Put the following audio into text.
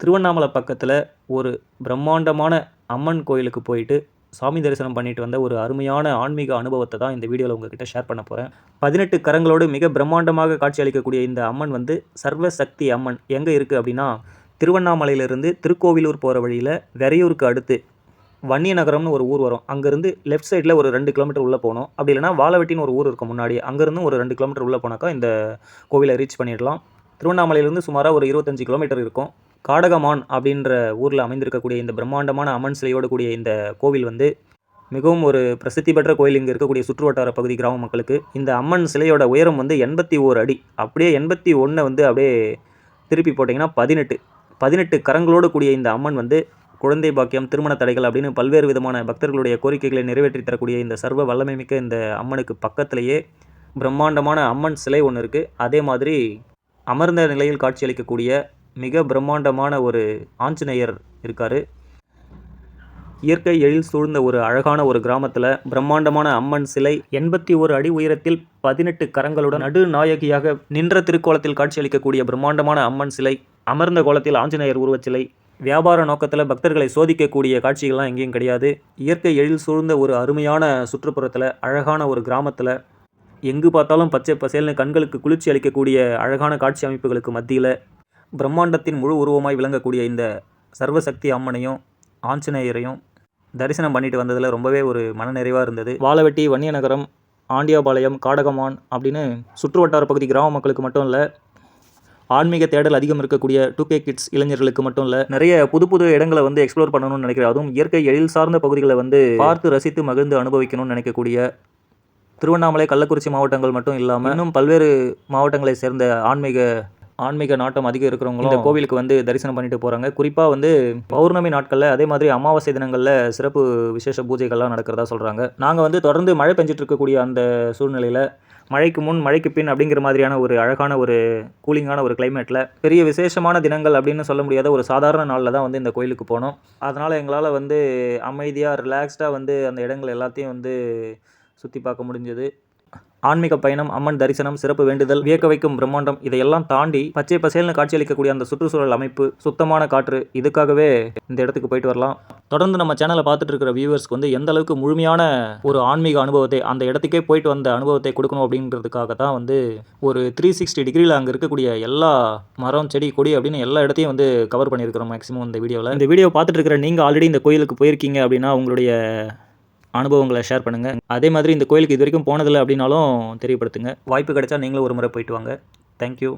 திருவண்ணாமலை பக்கத்தில் ஒரு பிரம்மாண்டமான அம்மன் கோயிலுக்கு போயிட்டு சாமி தரிசனம் பண்ணிட்டு வந்த ஒரு அருமையான ஆன்மீக அனுபவத்தை தான் இந்த வீடியோவில் உங்ககிட்ட ஷேர் பண்ண போகிறேன் பதினெட்டு கரங்களோடு மிக பிரம்மாண்டமாக காட்சி அளிக்கக்கூடிய இந்த அம்மன் வந்து சர்வ சக்தி அம்மன். எங்கே இருக்குது அப்படின்னா திருவண்ணாமலையிலிருந்து திருக்கோவிலூர் போகிற வழியில் வெறையூருக்கு அடுத்து வன்னிய நகரம்னு ஒரு ஊர் வரும். அங்கேருந்து லெஃப்ட் சைடில் ஒரு ரெண்டு கிலோமீட்டர் உள்ளே போகணும். அப்படி இல்லைனா வாழவெட்டின்னு ஒரு ஊர் இருக்கும் முன்னாடி அங்கேருந்து ஒரு ரெண்டு கிலோமீட்டர் உள்ளே போனாக்கா இந்த கோவிலை ரீச் பண்ணிடலாம். திருவண்ணாமலையிலேருந்து சுமாராக ஒரு இருபத்தஞ்சி கிலோமீட்டர் இருக்கும். காடகமான் அப்படின்ற ஊரில் அமைந்திருக்கக்கூடிய இந்த பிரம்மாண்டமான அம்மன் சிலையோடு கூடிய இந்த கோவில் வந்து மிகவும் ஒரு பிரசித்தி பெற்ற கோயில் இங்கே இருக்கக்கூடிய சுற்றுவட்டார பகுதி கிராம மக்களுக்கு. இந்த அம்மன் சிலையோட உயரம் வந்து எண்பத்தி ஓர் அடி. அப்படியே எண்பத்தி ஒன்றை வந்து அப்படியே திருப்பி போட்டிங்கன்னா பதினெட்டு. பதினெட்டு கரங்களோடு கூடிய இந்த அம்மன் வந்து குழந்தை பாக்கியம் திருமண தடைகள் அப்படின்னு பல்வேறு விதமான பக்தர்களுடைய கோரிக்கைகளை நிறைவேற்றி தரக்கூடிய இந்த சர்வ வல்லமை மிக்க இந்த அம்மனுக்கு பக்கத்திலேயே பிரம்மாண்டமான அம்மன் சிலை ஒன்று இருக்குது அதே மாதிரி அமர்ந்த நிலையில் காட்சியளிக்கக்கூடிய மிக பிரம்மாண்டமான ஒரு ஆஞ்சநேயர் இருக்கார். இயற்கை எழில் சூழ்ந்த ஒரு அழகான ஒரு கிராமத்தில் பிரம்மாண்டமான அம்மன் சிலை எண்பத்தி ஒரு அடி உயரத்தில் பதினெட்டு கரங்களுடன் நடுநாயகியாக நின்ற திருக்கோலத்தில் காட்சியளிக்கக்கூடிய பிரம்மாண்டமான அம்மன் சிலை அமர்ந்த கோலத்தில் ஆஞ்சநேயர் உருவச்சிலை வியாபார நோக்கத்தில் பக்தர்களை சோதிக்கக்கூடிய காட்சிகள்லாம் எங்கேயும் கிடையாது. இயற்கை எழில் சூழ்ந்த ஒரு அருமையான சுற்றுப்புறத்தில் அழகான ஒரு கிராமத்தில் எங்கு பார்த்தாலும் பச்சை பசேல்னு கண்களுக்கு குளிர்ச்சி அளிக்கக்கூடிய அழகான காட்சி அமைப்புகளுக்கு மத்தியில் பிரம்மாண்டத்தின் முழு உருவமாய் விளங்கக்கூடிய இந்த சர்வசக்தி அம்மனையும் ஆஞ்சநேயரையும் தரிசனம் பண்ணிட்டு வந்ததில் ரொம்பவே ஒரு மனநிறைவாக இருந்தது. வாழவெட்டி வன்னியநகரம் ஆண்டியாபாளையம் காடகமான் அப்படின்னு சுற்று வட்டார பகுதி கிராம மக்களுக்கு மட்டும் இல்லை ஆன்மீக தேடல் அதிகம் இருக்கக்கூடிய டூ கே கிட்ஸ் இளைஞர்களுக்கு மட்டும் இல்லை நிறைய புது புது இடங்களை வந்து எக்ஸ்ப்ளோர் பண்ணணும்னு நினைக்கிறேன். அதுவும் இயற்கை எழில் சார்ந்த பகுதிகளை வந்து பார்த்து ரசித்து மகிழ்ந்து அனுபவிக்கணும்னு நினைக்கக்கூடிய திருவண்ணாமலை கள்ளக்குறிச்சி மாவட்டங்கள் மட்டும் இல்லாமல் இன்னும் பல்வேறு மாவட்டங்களை சேர்ந்த ஆன்மீக ஆன்மீக நாட்டம் அதிகம் இருக்கிறவங்களும் இந்த கோவிலுக்கு வந்து தரிசனம் பண்ணிட்டு போகிறாங்க குறிப்பாக வந்து பௌர்ணமி நாட்களில் அதே மாதிரி அமாவாசை தினங்களில் சிறப்பு விசேஷ பூஜைகள்லாம் நடக்கிறதா சொல்கிறாங்க நாங்கள் வந்து தொடர்ந்து மழை பெஞ்சிட்டு இருக்கக்கூடிய அந்த சூழ்நிலையில் மழைக்கு முன் மழைக்கு பின் அப்படிங்கிற மாதிரியான ஒரு அழகான ஒரு கூலிங்கான ஒரு கிளைமேட்டில் பெரிய விசேஷமான தினங்கள் அப்படின்னு சொல்ல முடியாத ஒரு சாதாரண நாளில் தான் வந்து இந்த கோயிலுக்கு போனோம். அதனால் எங்களால் வந்து அமைதியாக ரிலாக்ஸ்டாக வந்து அந்த இடங்கள் எல்லாத்தையும் வந்து சுற்றி பார்க்க முடிஞ்சது. ஆன்மீக பயணம் அம்மன் தரிசனம் சிறப்பு வேண்டுதல் வியக்க வைக்கும் பிரம்மாண்டம் இதையெல்லாம் தாண்டி பச்சை பசேல்னு காட்சியளிக்கக்கூடிய அந்த சுற்றுச்சூழல் அமைப்பு சுத்தமான காற்று இதுக்காகவே இந்த இடத்துக்கு போயிட்டு வரலாம். தொடர்ந்து நம்ம சேனலை பார்த்துட்டு இருக்கிற வியூவர்ஸ்க்கு வந்து எந்த அளவுக்கு முழுமையான ஒரு ஆன்மீக அனுபவத்தை அந்த இடத்துக்கே போயிட்டு வந்த அனுபவத்தை கொடுக்கணும் அப்படின்றதுக்காக தான் வந்து ஒரு த்ரீ சிக்ஸ்டி டிகிரியில் அங்கே இருக்கக்கூடிய எல்லா மரம் செடி கொடி அப்படின்னு எல்லா இடத்தையும் வந்து கவர் பண்ணியிருக்கிறோம் மேக்ஸிமம் இந்த வீடியோவில் இந்த வீடியோ பார்த்துட்டு இருக்கிற நீங்கள் ஆல்ரெடி இந்த கோயிலுக்கு போயிருக்கீங்க அப்படின்னா உங்களுடைய அனுபவங்களை ஷேர் பண்ணுங்கள் அதே மாதிரி இந்த கோயிலுக்கு இது வரைக்கும் போனதில்லை அப்படின்னாலும் தெரியப்படுத்துங்க. வாய்ப்பு கிடைச்சா நீங்களும் ஒரு முறை போயிட்டு வாங்க. தேங்க்யூ